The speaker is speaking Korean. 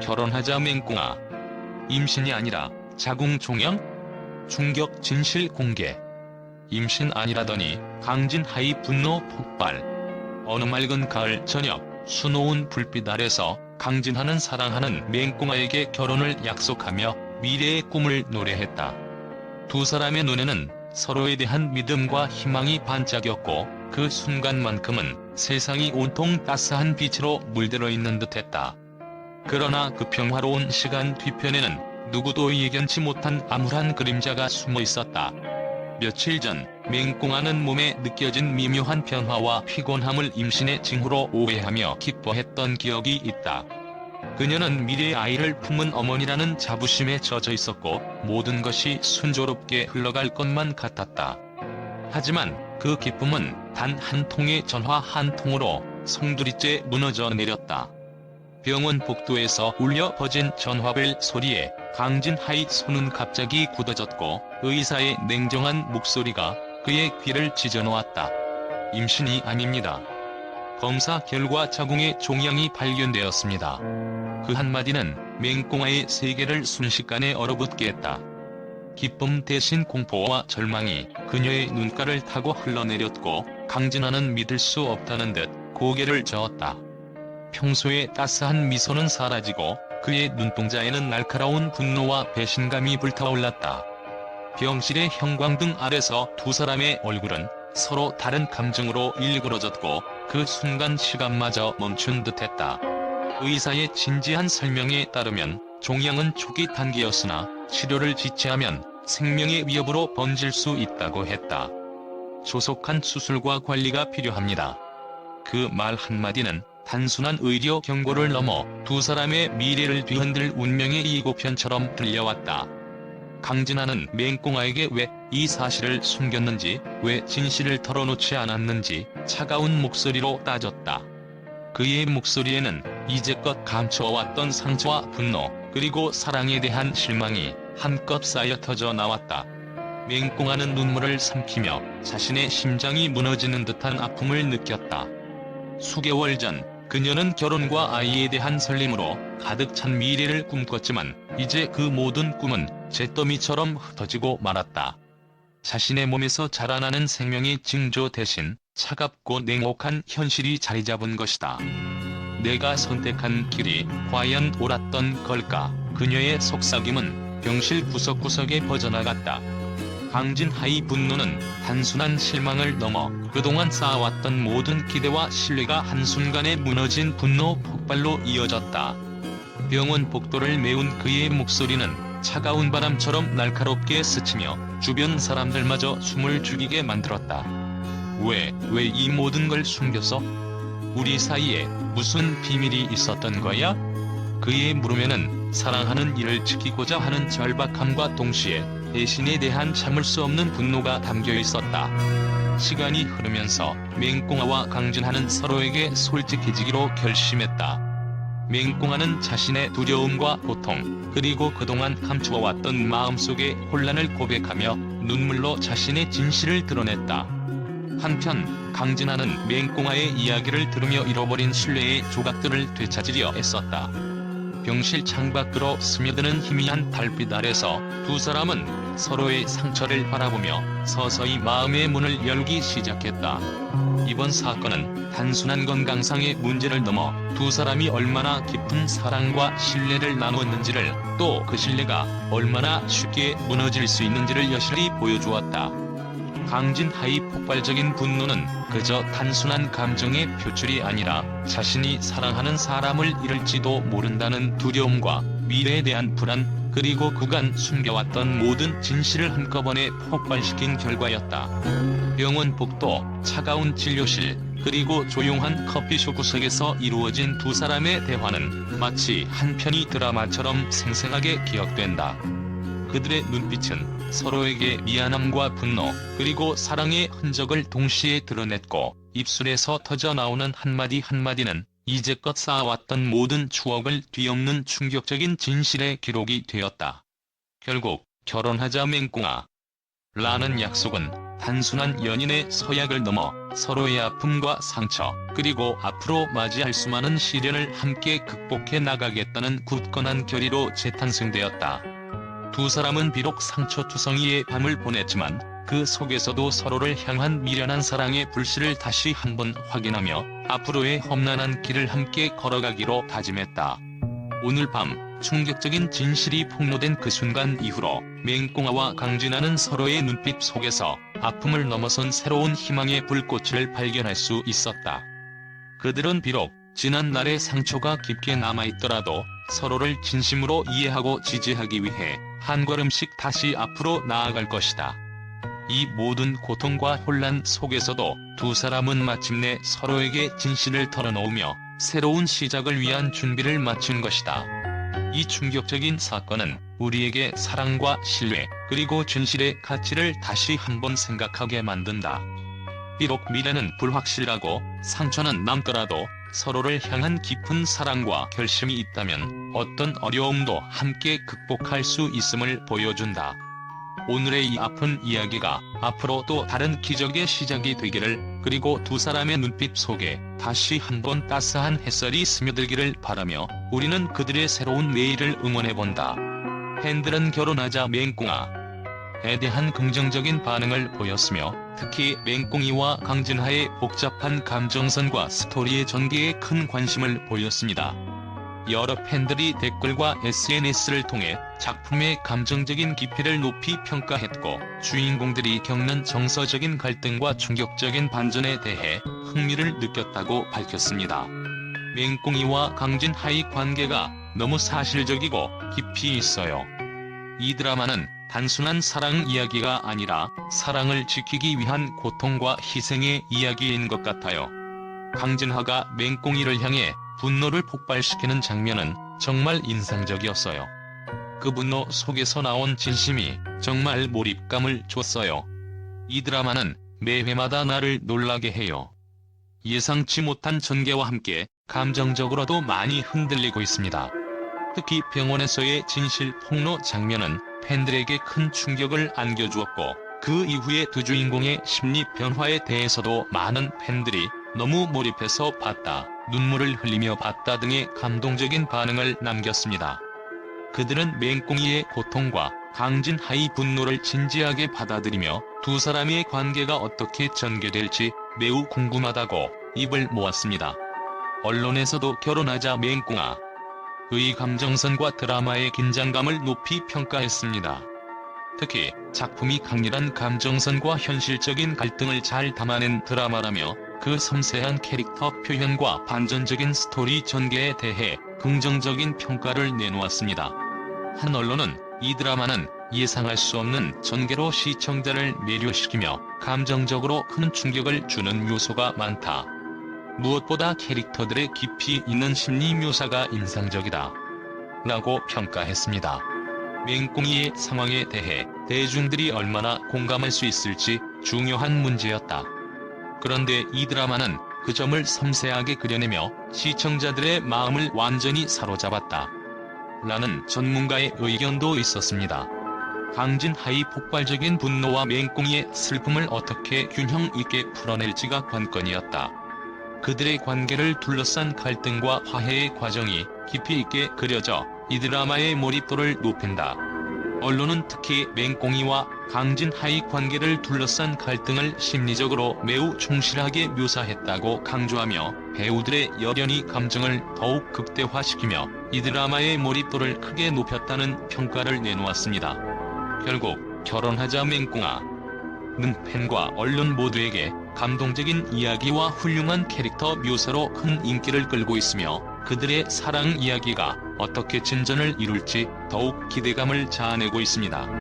결혼하자 맹꽁아. 임신이 아니라 자궁 종양? 충격 진실 공개. 임신 아니라더니 강진 하이 분노 폭발. 어느 맑은 가을 저녁 수놓은 불빛 아래서 강진하는 사랑하는 맹꽁아에게 결혼을 약속하며 미래의 꿈을 노래했다. 두 사람의 눈에는 서로에 대한 믿음과 희망이 반짝였고 그 순간만큼은 세상이 온통 따스한 빛으로 물들어 있는 듯했다. 그러나 그 평화로운 시간 뒤편에는 누구도 예견치 못한 암울한 그림자가 숨어 있었다. 며칠 전 맹꽁하는 몸에 느껴진 미묘한 변화와 피곤함을 임신의 징후로 오해하며 기뻐했던 기억이 있다. 그녀는 미래의 아이를 품은 어머니라는 자부심에 젖어 있었고 모든 것이 순조롭게 흘러갈 것만 같았다. 하지만 그 기쁨은 단 한 통의 전화 한 통으로 송두리째 무너져 내렸다. 병원 복도에서 울려 퍼진 전화벨 소리에 강진 하이 손은 갑자기 굳어졌고 의사의 냉정한 목소리가 그의 귀를 찢어놓았다. 임신이 아닙니다. 검사 결과 자궁의 종양이 발견되었습니다. 그 한마디는 맹꽁아의 세계를 순식간에 얼어붙게 했다. 기쁨 대신 공포와 절망이 그녀의 눈가를 타고 흘러내렸고 강진아는 믿을 수 없다는 듯 고개를 저었다. 평소의 따스한 미소는 사라지고 그의 눈동자에는 날카로운 분노와 배신감이 불타올랐다. 병실의 형광등 아래서 두 사람의 얼굴은 서로 다른 감정으로 일그러졌고 그 순간 시간마저 멈춘 듯했다. 의사의 진지한 설명에 따르면 종양은 초기 단계였으나 치료를 지체하면 생명의 위협으로 번질 수 있다고 했다. 조속한 수술과 관리가 필요합니다. 그 말 한마디는 단순한 의료 경고를 넘어 두 사람의 미래를 뒤흔들 운명의 예고편처럼 들려왔다. 강진아는 맹꽁아에게 왜 이 사실을 숨겼는지, 왜 진실을 털어놓지 않았는지 차가운 목소리로 따졌다. 그의 목소리에는 이제껏 감춰왔던 상처와 분노, 그리고 사랑에 대한 실망이 한껏 쌓여 터져 나왔다. 맹꽁아는 눈물을 삼키며 자신의 심장이 무너지는 듯한 아픔을 느꼈다. 수개월 전 그녀는 결혼과 아이에 대한 설렘으로 가득 찬 미래를 꿈꿨지만 이제 그 모든 꿈은 잿더미처럼 흩어지고 말았다. 자신의 몸에서 자라나는 생명의 징조 대신 차갑고 냉혹한 현실이 자리 잡은 것이다. 내가 선택한 길이 과연 옳았던 걸까? 그녀의 속삭임은 병실 구석구석에 퍼져나갔다. 강진 하이 분노는 단순한 실망을 넘어 그동안 쌓아왔던 모든 기대와 신뢰가 한순간에 무너진 분노 폭발로 이어졌다. 병원 복도를 메운 그의 목소리는 차가운 바람처럼 날카롭게 스치며 주변 사람들마저 숨을 죽이게 만들었다. 왜, 왜 이 모든 걸 숨겼어? 우리 사이에 무슨 비밀이 있었던 거야? 그의 물음에는 사랑하는 이를 지키고자 하는 절박함과 동시에 배신에 대한 참을 수 없는 분노가 담겨 있었다. 시간이 흐르면서 맹꽁아와 강진하는 서로에게 솔직해지기로 결심했다. 맹꽁아는 자신의 두려움과 고통, 그리고 그동안 감추어왔던 마음속의 혼란을 고백하며 눈물로 자신의 진실을 드러냈다. 한편 강진아는 맹꽁아의 이야기를 들으며 잃어버린 신뢰의 조각들을 되찾으려 애썼다. 병실 창밖으로 스며드는 희미한 달빛 아래서 두 사람은 서로의 상처를 바라보며 서서히 마음의 문을 열기 시작했다. 이번 사건은 단순한 건강상의 문제를 넘어 두 사람이 얼마나 깊은 사랑과 신뢰를 나누었는지를 또 그 신뢰가 얼마나 쉽게 무너질 수 있는지를 여실히 보여주었다. 강진 하이 폭발적인 분노는 그저 단순한 감정의 표출이 아니라 자신이 사랑하는 사람을 잃을지도 모른다는 두려움과 미래에 대한 불안, 그리고 그간 숨겨왔던 모든 진실을 한꺼번에 폭발시킨 결과였다. 병원 복도, 차가운 진료실, 그리고 조용한 커피숍 구석에서 이루어진 두 사람의 대화는 마치 한 편의 드라마처럼 생생하게 기억된다. 그들의 눈빛은 서로에게 미안함과 분노, 그리고 사랑의 흔적을 동시에 드러냈고, 입술에서 터져 나오는 한마디 한마디는 이제껏 쌓아왔던 모든 추억을 뒤엎는 충격적인 진실의 기록이 되었다. 결국, 결혼하자 맹꽁아. 라는 약속은 단순한 연인의 서약을 넘어 서로의 아픔과 상처, 그리고 앞으로 맞이할 수많은 시련을 함께 극복해 나가겠다는 굳건한 결의로 재탄생되었다. 두 사람은 비록 상처투성이의 밤을 보냈지만 그 속에서도 서로를 향한 미련한 사랑의 불씨를 다시 한번 확인하며 앞으로의 험난한 길을 함께 걸어가기로 다짐했다. 오늘 밤 충격적인 진실이 폭로된 그 순간 이후로 맹꽁아와 강진아는 서로의 눈빛 속에서 아픔을 넘어선 새로운 희망의 불꽃을 발견할 수 있었다. 그들은 비록 지난 날의 상처가 깊게 남아있더라도 서로를 진심으로 이해하고 지지하기 위해 한 걸음씩 다시 앞으로 나아갈 것이다. 이 모든 고통과 혼란 속에서도 두 사람은 마침내 서로에게 진실을 털어놓으며 새로운 시작을 위한 준비를 마친 것이다. 이 충격적인 사건은 우리에게 사랑과 신뢰, 그리고 진실의 가치를 다시 한번 생각하게 만든다. 비록 미래는 불확실하고 상처는 남더라도 서로를 향한 깊은 사랑과 결심이 있다면 어떤 어려움도 함께 극복할 수 있음을 보여준다. 오늘의 이 아픈 이야기가 앞으로 또 다른 기적의 시작이 되기를 그리고 두 사람의 눈빛 속에 다시 한번 따스한 햇살이 스며들기를 바라며 우리는 그들의 새로운 내일을 응원해본다. 팬들은 결혼하자 맹꽁아 에 대한 긍정적인 반응을 보였으며 특히 맹꽁이와 강진하의 복잡한 감정선과 스토리의 전개에 큰 관심을 보였습니다. 여러 팬들이 댓글과 SNS를 통해 작품의 감정적인 깊이를 높이 평가했고 주인공들이 겪는 정서적인 갈등과 충격적인 반전에 대해 흥미를 느꼈다고 밝혔습니다. 맹꽁이와 강진하의 관계가 너무 사실적이고 깊이 있어요. 이 드라마는 단순한 사랑 이야기가 아니라 사랑을 지키기 위한 고통과 희생의 이야기인 것 같아요. 강진하가 맹꽁이를 향해 분노를 폭발시키는 장면은 정말 인상적이었어요. 그 분노 속에서 나온 진심이 정말 몰입감을 줬어요. 이 드라마는 매 회마다 나를 놀라게 해요. 예상치 못한 전개와 함께 감정적으로도 많이 흔들리고 있습니다. 특히 병원에서의 진실 폭로 장면은 팬들에게 큰 충격을 안겨주었고 그 이후의 두 주인공의 심리 변화에 대해서도 많은 팬들이 너무 몰입해서 봤다, 눈물을 흘리며 봤다 등의 감동적인 반응을 남겼습니다. 그들은 맹꽁이의 고통과 강진하의 분노를 진지하게 받아들이며 두 사람의 관계가 어떻게 전개될지 매우 궁금하다고 입을 모았습니다. 언론에서도 결혼하자 맹꽁아 의 감정선과 드라마의 긴장감을 높이 평가했습니다. 특히 작품이 강렬한 감정선과 현실적인 갈등을 잘 담아낸 드라마라며 그 섬세한 캐릭터 표현과 반전적인 스토리 전개에 대해 긍정적인 평가를 내놓았습니다. 한 언론은 이 드라마는 예상할 수 없는 전개로 시청자를 매료시키며 감정적으로 큰 충격을 주는 요소가 많다. 무엇보다 캐릭터들의 깊이 있는 심리 묘사가 인상적이다. 라고 평가했습니다. 맹꽁이의 상황에 대해 대중들이 얼마나 공감할 수 있을지 중요한 문제였다. 그런데 이 드라마는 그 점을 섬세하게 그려내며 시청자들의 마음을 완전히 사로잡았다. 라는 전문가의 의견도 있었습니다. 강진하의 폭발적인 분노와 맹꽁이의 슬픔을 어떻게 균형 있게 풀어낼지가 관건이었다. 그들의 관계를 둘러싼 갈등과 화해의 과정이 깊이 있게 그려져 이 드라마의 몰입도를 높인다. 언론은 특히 맹꽁이와 강진하의 관계를 둘러싼 갈등을 심리적으로 매우 충실하게 묘사했다고 강조하며 배우들의 여련이 감정을 더욱 극대화시키며 이 드라마의 몰입도를 크게 높였다는 평가를 내놓았습니다. 결국 결혼하자 맹꽁아 는 팬과 언론 모두에게 감동적인 이야기와 훌륭한 캐릭터 묘사로 큰 인기를 끌고 있으며 그들의 사랑 이야기가 어떻게 진전을 이룰지 더욱 기대감을 자아내고 있습니다.